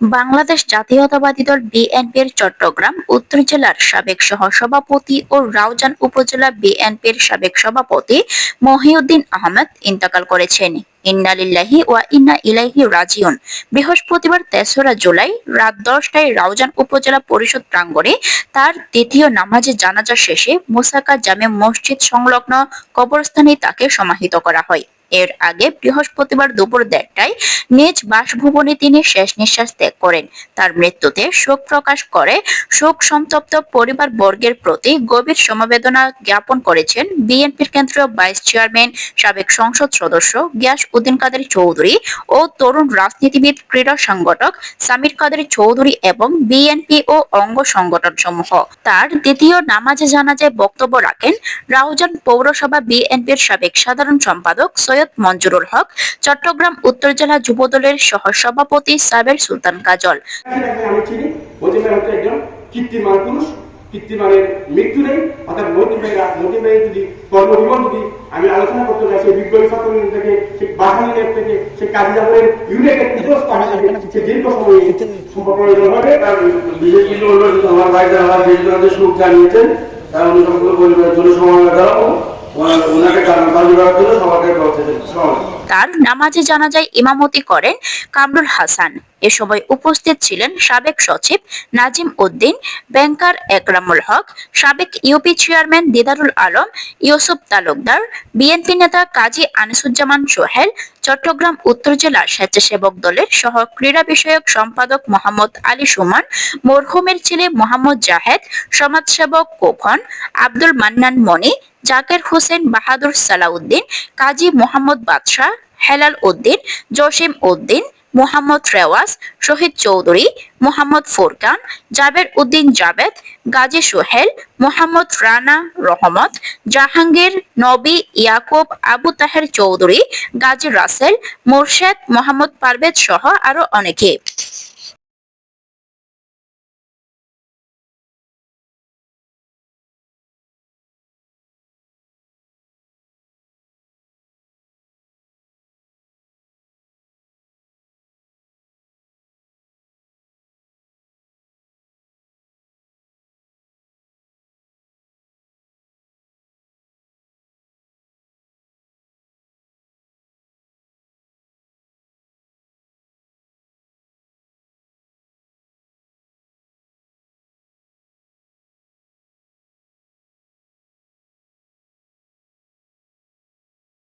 বাংলাদেশ জাতীয়তাবাদী দল বিএনপির চট্টগ্রাম, উত্তর জেলার সাবেক সহসভাপতি ও রাউজান উপজেলা বিএনপির সাবেক সভাপতি মহিউদ্দিন আহমেদ ইন্তেকাল করেছেন। ইন্না লিল্লাহি ওয়া ইন্না ইলাইহি রাজিউন। বৃহস্পতিবার তেসরা জুলাই রাত দশটায় রাউজান উপজেলা পরিষদ প্রাঙ্গণে তার দ্বিতীয় নামাজে জানাজা শেষে মোসাকা জামে মসজিদ সংলগ্ন কবরস্থানে তাকে সমাহিত করা হয়। এর আগে বৃহস্পতিবার দুপুর দেড়টায় নিজ বাসভবনে তিনি শেষ নিঃশ্বাস ত্যাগ করেন। তার মৃত্যুতে শোক প্রকাশ করে শোক সন্তপ্ত পরিবার বর্গের প্রতি গভীর সমবেদনা জ্ঞাপন করেছেন বিএনপির কেন্দ্রীয় ভাইস চেয়ারম্যান, সাবেক সংসদ সদস্য গিয়াস উদ্দিন কাদের চৌধুরী ও তরুণ রাজনীতিবিদ, ক্রীড়া সংগঠক সামির কাদের চৌধুরী এবং বিএনপি ও অঙ্গ সংগঠন সমূহ তার দ্বিতীয় নামাজে জানাজায় বক্তব্য রাখেন রাউজান পৌরসভা বিএনপির সাবেক সাধারণ সম্পাদক সৈয়দ মঞ্জুরুল হক চট্টগ্রাম উত্তর জেলা যুবদলের সহ সভাপতি সাবের সুলতান কাজল। কীর্তিমান পুরুষ। কীর্তিমানের মৃত্যু নেই। অর্থাৎ মতিন ভাই মতিন ভাই যদি কর্মজীবন যদি আমি আলোচনা করতে যাই সেই বিজ্ঞানী ছাত্র থেকে সে বাহানি লেট থেকে সে কাজী জাফরের ইউনিটের ইতিহাস সে দীর্ঘ সময় সম্পর্ক হবে বিশেষ কিছু হলো আমার ভাই যারা আমার বিশেষ সুখ জানিয়েছেন। তারা উনি সকল পরিবারের জন্য সময় দাঁড়াবো তার নামাজে জানাজায় ইমামতি করেন কামরুল হাসান। এ সময় উপস্থিত ছিলেন সাবেক সচিব নাজিম উদ্দিন, ব্যাংকার একরামুল হক, সাবেক UP chairman Didarul Alam, Yusuf Talukdar, BNP নেতা কাজী আনিসুজ্জামান সোহেল, চট্টগ্রাম উত্তর জেলা স্বেচ্ছাসেবক দলের সহ ক্রীড়া বিষয়ক সম্পাদক মোহাম্মদ আলী সুমন, মরহুমের ছেলে মোহাম্মদ জাহেদ, সমাজসেবক কোখন আব্দুল মান্নান মনি জাকের হোসেন বাহাদুর সালাউদ্দিন, কাজী মোহাম্মদ বাদশাহ, হেলাল উদ্দিন, জসিম উদ্দিন, মোহাম্মদ রেওয়াজ, শহীদ চৌধুরী, মোহাম্মদ ফুরকান, জাবের উদ্দিন জাবেদ, গাজী সোহেল, মোহাম্মদ রানা রহমত, জাহাঙ্গীর নবী ইয়াকুব আবু তাহের চৌধুরী, গাজী রাসেল, মোরশেদ মোহাম্মদ পারভেজ সহ আরও অনেকে।